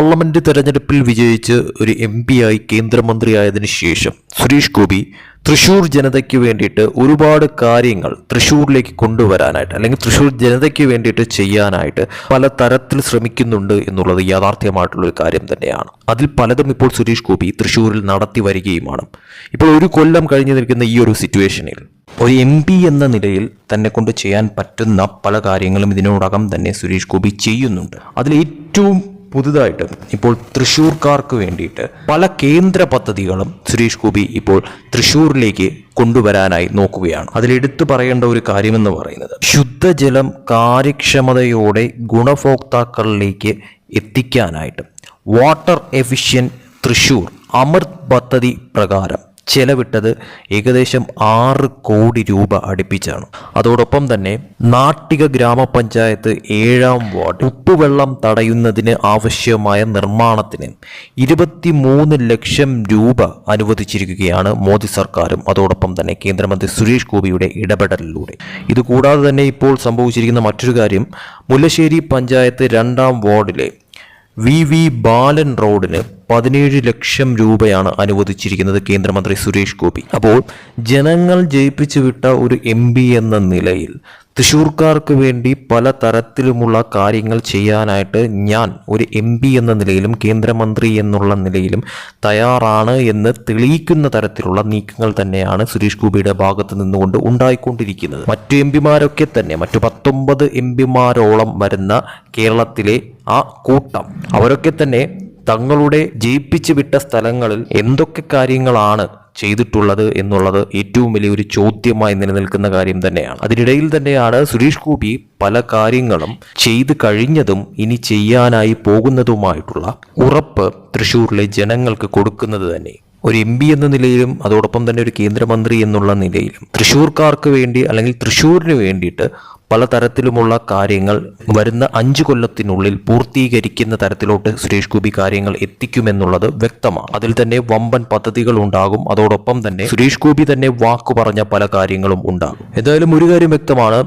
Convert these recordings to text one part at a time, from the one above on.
Parliament തെരഞ്ഞെടുപ്പിൽ വിജയിച്ച് ഒരു എം ആയി കേന്ദ്രമന്ത്രിയായതിനു ശേഷം സുരേഷ് ഗോപി തൃശൂർ ജനതയ്ക്ക് വേണ്ടിയിട്ട് ഒരുപാട് കാര്യങ്ങൾ തൃശ്ശൂരിലേക്ക് കൊണ്ടുവരാനായിട്ട് അല്ലെങ്കിൽ തൃശ്ശൂർ ജനതയ്ക്ക് വേണ്ടിയിട്ട് ചെയ്യാനായിട്ട് പല തരത്തിൽ ശ്രമിക്കുന്നുണ്ട് എന്നുള്ളത് യാഥാർത്ഥ്യമായിട്ടുള്ള ഒരു കാര്യം തന്നെയാണ്. അതിൽ പലതും ഇപ്പോൾ സുരേഷ് ഗോപി തൃശ്ശൂരിൽ നടത്തി വരികയുമാണ്. ഇപ്പോൾ ഒരു കൊല്ലം കഴിഞ്ഞു നിൽക്കുന്ന ഈ ഒരു സിറ്റുവേഷനിൽ ഒരു എം പി എന്ന നിലയിൽ തന്നെ കൊണ്ട് ചെയ്യാൻ പറ്റുന്ന പല കാര്യങ്ങളും ഇതിനോടകം തന്നെ സുരേഷ് ഗോപി ചെയ്യുന്നുണ്ട്. അതിൽ ഏറ്റവും പുതുതായിട്ട് ഇപ്പോൾ തൃശ്ശൂർക്കാർക്ക് വേണ്ടിയിട്ട് പല കേന്ദ്ര പദ്ധതികളും സുരേഷ് ഗോപി ഇപ്പോൾ തൃശ്ശൂരിലേക്ക് കൊണ്ടുവരാനായി നോക്കുകയാണ്. അതിൽ എടുത്തു പറയേണ്ട ഒരു കാര്യമെന്ന് പറയുന്നത് ശുദ്ധജലം കാര്യക്ഷമതയോടെ ഗുണഭോക്താക്കളിലേക്ക് എത്തിക്കാനായിട്ട് വാട്ടർ എഫിഷ്യൻ തൃശ്ശൂർ അമൃത് പദ്ധതി പ്രകാരം ചെലവിട്ടത് ഏകദേശം ആറ് കോടി രൂപ അടുപ്പിച്ചാണ്. അതോടൊപ്പം തന്നെ നാട്ടിക ഗ്രാമപഞ്ചായത്ത് ഏഴാം വാർഡ് ഉപ്പുവെള്ളം തടയുന്നതിന് ആവശ്യമായ നിർമ്മാണത്തിന് ഇരുപത്തിമൂന്ന് ലക്ഷം രൂപ അനുവദിച്ചിരിക്കുകയാണ് മോദി സർക്കാരും അതോടൊപ്പം തന്നെ കേന്ദ്രമന്ത്രി സുരേഷ് ഗോപിയുടെ ഇടപെടലിലൂടെ. ഇതുകൂടാതെ തന്നെ ഇപ്പോൾ സംഭവിച്ചിരിക്കുന്ന മറ്റൊരു കാര്യം മുല്ലശ്ശേരി പഞ്ചായത്ത് രണ്ടാം വാർഡിലെ വി വി ബാലൻ റോഡിന് പതിനേഴ് ലക്ഷം രൂപയാണ് അനുവദിച്ചിരിക്കുന്നത് കേന്ദ്രമന്ത്രി സുരേഷ് ഗോപി. അപ്പോൾ ജനങ്ങൾ ജയിപ്പിച്ചു വിട്ട ഒരു എം എന്ന നിലയിൽ തൃശ്ശൂർക്കാർക്ക് വേണ്ടി പല തരത്തിലുമുള്ള കാര്യങ്ങൾ ചെയ്യാനായിട്ട് ഞാൻ ഒരു എം പി എന്ന നിലയിലും കേന്ദ്രമന്ത്രി എന്നുള്ള നിലയിലും തയ്യാറാണ് എന്ന് തെളിയിക്കുന്ന തരത്തിലുള്ള നീക്കങ്ങൾ തന്നെയാണ് സുരേഷ് ഗോപിയുടെ ഭാഗത്ത് നിന്നുകൊണ്ട് ഉണ്ടായിക്കൊണ്ടിരിക്കുന്നത്. മറ്റു എം പിമാരൊക്കെ തന്നെ മറ്റു പത്തൊമ്പത് എം പിമാരോളം വരുന്ന കേരളത്തിലെ ആ കൂട്ടം അവരൊക്കെ തന്നെ തങ്ങളുടെ ജയിപ്പിച്ചു വിട്ട സ്ഥലങ്ങളിൽ എന്തൊക്കെ കാര്യങ്ങളാണ് ചെയ്തിട്ടുള്ളത് എന്നുള്ളത് ഏറ്റവും വലിയൊരു ചോദ്യമായി നിലനിൽക്കുന്ന കാര്യം തന്നെയാണ്. അതിനിടയിൽ തന്നെയാണ് സുരേഷ് ഗോപി പല കാര്യങ്ങളും ചെയ്തു കഴിഞ്ഞതും ഇനി ചെയ്യാനായി പോകുന്നതുമായിട്ടുള്ള ഉറപ്പ് തൃശ്ശൂരിലെ ജനങ്ങൾക്ക് കൊടുക്കുന്നത് തന്നെ. ഒരു എം പി എന്ന നിലയിലും അതോടൊപ്പം തന്നെ ഒരു കേന്ദ്രമന്ത്രി എന്നുള്ള നിലയിലും തൃശ്ശൂർക്കാർക്ക് വേണ്ടി അല്ലെങ്കിൽ തൃശ്ശൂരിന് വേണ്ടിയിട്ട് പലതരത്തിലുമുള്ള കാര്യങ്ങൾ വരുന്ന അഞ്ച് കൊല്ലത്തിനുള്ളിൽ പൂർത്തീകരിക്കുന്ന തരത്തിലോട്ട് സുരേഷ് ഗോപി കാര്യങ്ങൾ എത്തിക്കുമെന്നുള്ളത് വ്യക്തമാണ്. അതിൽ തന്നെ വമ്പൻ പദ്ധതികൾ ഉണ്ടാകും. അതോടൊപ്പം തന്നെ സുരേഷ് ഗോപി തന്നെ വാക്കു പറഞ്ഞ പല കാര്യങ്ങളും ഉണ്ടാകും. എന്തായാലും ഒരു കാര്യം വ്യക്തമാണ്.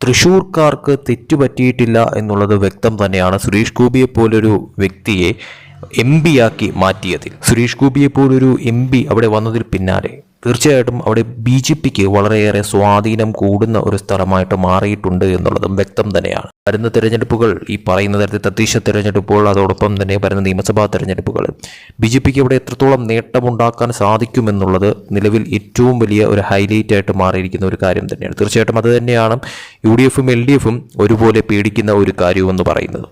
തൃശ്ശൂർക്കാർക്ക് തെറ്റുപറ്റിയിട്ടില്ല എന്നുള്ളത് വ്യക്തം തന്നെയാണ്. സുരേഷ് ഗോപിയെ പോലൊരു വ്യക്തിയെ എം ആക്കി മാറ്റിയതിൽ സുരേഷ് ഗോപിയെ പോലൊരു എം പി അവിടെ വന്നതിൽ പിന്നാലെ തീർച്ചയായിട്ടും അവിടെ ബി ജെ പിക്ക് വളരെയേറെ സ്വാധീനം കൂടുന്ന ഒരു സ്ഥലമായിട്ട് മാറിയിട്ടുണ്ട് എന്നുള്ളതും വ്യക്തം തന്നെയാണ്. വരുന്ന തെരഞ്ഞെടുപ്പുകൾ ഈ പറയുന്ന തരത്തിൽ തദ്ദേശ തെരഞ്ഞെടുപ്പുകൾ അതോടൊപ്പം തന്നെ വരുന്ന നിയമസഭാ തെരഞ്ഞെടുപ്പുകൾ ബി ജെ പിക്ക് അവിടെ എത്രത്തോളം നേട്ടമുണ്ടാക്കാൻ സാധിക്കുമെന്നുള്ളത് നിലവിൽ ഏറ്റവും വലിയ ഒരു ഹൈലൈറ്റ് ആയിട്ട് മാറിയിരിക്കുന്ന ഒരു കാര്യം തന്നെയാണ്. തീർച്ചയായിട്ടും അത് തന്നെയാണ് യു ഡി എഫും എൽ ഡി എഫും ഒരുപോലെ പേടിക്കുന്ന ഒരു കാര്യമെന്ന് പറയുന്നത്.